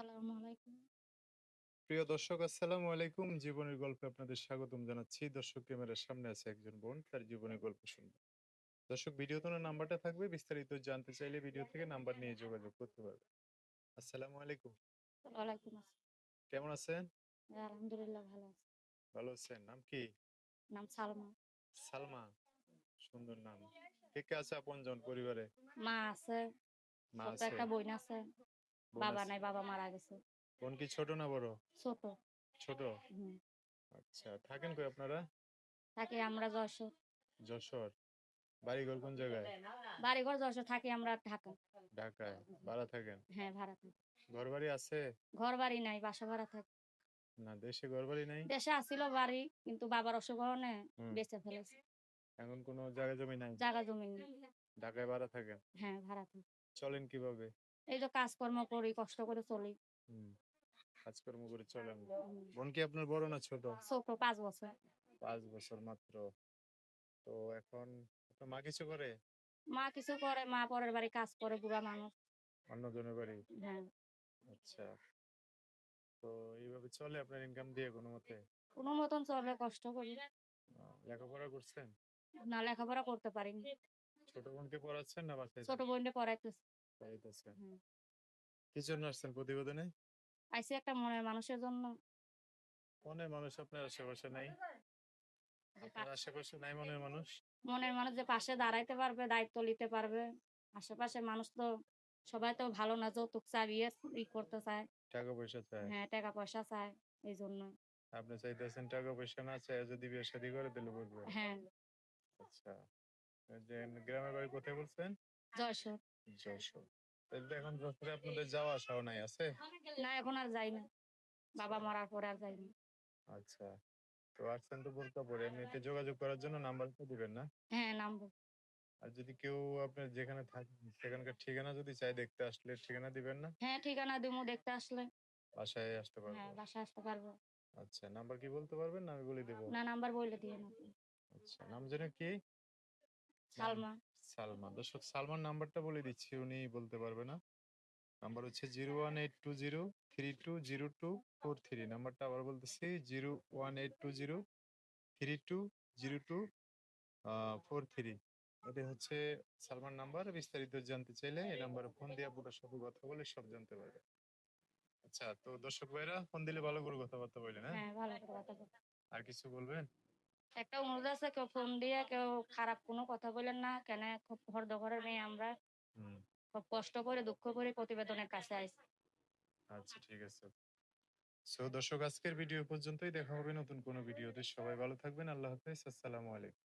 আসসালামু আলাইকুম। প্রিয় দর্শক আসসালামু আলাইকুম। জীবনের গল্পে আপনাদের স্বাগতম জানাচ্ছি। দর্শক ক্যামেরার সামনে আছে একজন বোন, তার জীবনের গল্প শুনবে। দর্শক ভিডিওতে ওনার নাম্বারটা থাকবে। বিস্তারিত জানতে চাইলে ভিডিও থেকে নাম্বার নিয়ে যোগাযোগ করতে পারবেন। আসসালামু আলাইকুম। ওয়ালাইকুম আসসালাম। কেমন আছেন? আলহামদুলিল্লাহ ভালো আছি। ভালো আছেন। নাম কি? নাম সালমা। সালমা। সুন্দর নাম। কে কে আছে আপনজন পরিবারে? মা আছে, মা ছোট আছে। একটা বোন আছে। বাবা নাই, বাবা মারা গেছে। বোন কি ছোট না বড়? ছোট। ছোট। আচ্ছা, থাকেন কই আপনারা? থাকি আমরা যশোর। যশোর। বাড়িঘর কোন জায়গায়? বাড়িঘর যশোর থাকি আমরা ঢাকা। ঢাকায়। ভাড়া থাকেন? হ্যাঁ, ভাড়া থাকি। ঘরবাড়ি আছে? ঘর বাড়ি নাই, বাসা ভাড়া থাকি। না দেশে ঘর বাড়ি নাই? দেশে আছিল বাড়ি কিন্তু বাবার অসুখ হওয়ানে বেঁচে বেচে ফেলেছে। এখন কোনো জায়গা জমি নাই? জায়গা জমি নেই। ঢাকায় ভাড়া থাকেন? হ্যাঁ, ভাড়া থাকি। চলেন কীভাবে? এই যে কাজকর্ম করি, কষ্ট করে চলি। কাজকর্ম করে চলেন। বোন কি আপনার বড় না ছোট? ছোট ৫ বছর। ৫ বছর মাত্র। তো এখন মা কিছু করে? মা কিছু করে, মা পরের বাড়ি কাজ করে, বুড়া মানুষ। অন্যজনের বাড়ি? হ্যাঁ। আচ্ছা। তো এইভাবে চলে আপনার ইনকাম দিয়ে কোনো মতে কোনো মতন চলে, কষ্ট করি। লেখাপড়া করছেন? না লেখাপড়া করতে পারিনি। ছোট বোনকে পড়াচ্ছেন না বাসায় ছোট বোনকে পড়াইতেছি। পড়াইতেছেন? হুম। কি জন্য আসছেন প্রতিবেদনে? আইছি একটা মনের মানুষের জন্য। মনের মানুষ আপনার আশেপাশে নাই? আপনার আশেপাশে নাই মনের মানুষ? মনের মানুষ যে পাশে দাঁড়াইতে পারবে, দায়িত্ব নিতে পারবে। আশেপাশে মানুষ তো সবাই তো ভালো না, যৌতুক চাইয়ে ই করতে চায়। টাকা পয়সা চায়? হ্যাঁ, টাকা পয়সা চায়। এই জন্য। আপনি চাইতেছেন টাকা পয়সা না চাইয়া যদি বিয়ে শাদী করে দিলে বলবে? হ্যাঁ, আচ্ছা। যে গ্রামের বাড়ি কোথায় বলছেন? যশোর। যশোর। তাইলে এখন যশোরে আপনাদের যাওয়া আসাও নাই আছে? না এখন আর যাই না। বাবা মরার পরে আর যাই না। আচ্ছা। তো আসছেন তো বোরকা এমনিতে যোগাযোগ করার জন্য নাম্বারটা দিবেন না? হ্যাঁ, নামবো। আর যদি কেউ আপনার যেখানে থাকেন সেখানকার ঠিকানা যদি চায় দেখতে আসলে ঠিকানা দিবেন না? হ্যাঁ, ঠিকানা দিমু দেখতে আসলে। বাসায় আসতে পারব। হ্যাঁ, বাসায় আসতে পারব। আচ্ছা। নাম্বার কি বলতে পারবেন না আমি বলে দেব? না নাম্বার বইলে দিয়েন আপনি। আচ্ছা। নাম যেন কি? সালমা। সালমা। দর্শক সালমার নাম্বারটা বলে দিচ্ছি উনি বলতে পারবে না। নাম্বার হচ্ছে 01820320243 নাম্বারটা আবার বলতেছি 018203202 আ 43 এটা হচ্ছে সালমান নাম্বার। বিস্তারিত জানতে চাইলে এই নাম্বারে ফোন দিয়ে আপুটার সাথে কথা বলে সব জানতে পারবেন। আচ্ছা তো দর্শক ভাইরা ফোন দিলে ভালো করে কথাবার্তা বললেন, হ্যাঁ? হ্যাঁ, ভালো করে কথা বল। আর কিছু বলবেন? একটা অনুরোধ আছে কেউ ফোন দিয়ে কেউ খারাপ কোনো কথা বলেন না। কেন খুব হর্দ ঘরের মেয়ে আমরা। খুব কষ্ট করে দুঃখ করে প্রতিবেদনের কাছে আইছি। আচ্ছা ঠিক আছে। সো দর্শক আজকের ভিডিও পর্যন্তই দেখা হবে নতুন কোনো ভিডিওতে। সবাই ভালো থাকবেন। আল্লাহ হাফেজ। আসসালামু আলাইকুম।